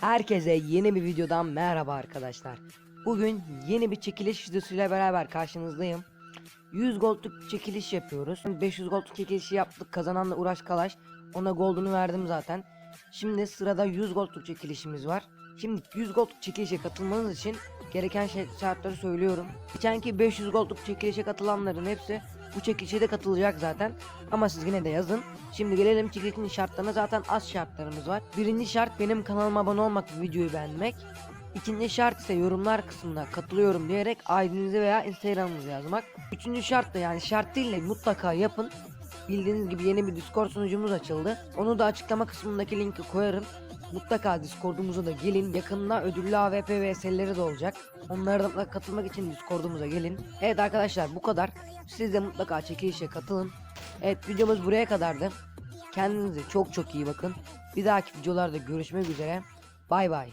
Herkese yeni bir videodan merhaba arkadaşlar. Bugün yeni bir çekiliş videosuyla beraber karşınızdayım. 100 goldluk çekiliş yapıyoruz. 500 goldluk çekilişi yaptık. Kazananla Uraş Kalaş. Ona goldunu verdim zaten. Şimdi sırada 100 goldluk çekilişimiz var. Şimdi 100 goldluk çekilişe katılmanız için gereken şey, şartları söylüyorum. Geçenki 500 goldluk çekilişe katılanların hepsi bu çekilişe de katılacak zaten. Ama siz yine de yazın. Şimdi gelelim çekilişin şartlarına zaten az şartlarımız var. Birinci şart benim kanalıma abone olmak ve videoyu beğenmek. İkinci şart ise yorumlar kısmına katılıyorum diyerek ID'nizi veya Instagram'ınızı yazmak. Üçüncü şart da yani şart değil de mutlaka yapın. Bildiğiniz gibi yeni bir Discord sunucumuz açıldı. Onu da açıklama kısmındaki linki koyarım. Mutlaka Discord'umuza da gelin. Yakında ödüllü AVP vs'leri de olacak. Onlara da katılmak için Discord'umuza gelin. Evet arkadaşlar bu kadar. Siz de mutlaka çekilişe katılın. Evet videomuz buraya kadardı. Kendinize çok çok iyi bakın. Bir dahaki videolarda görüşmek üzere. Bay bay.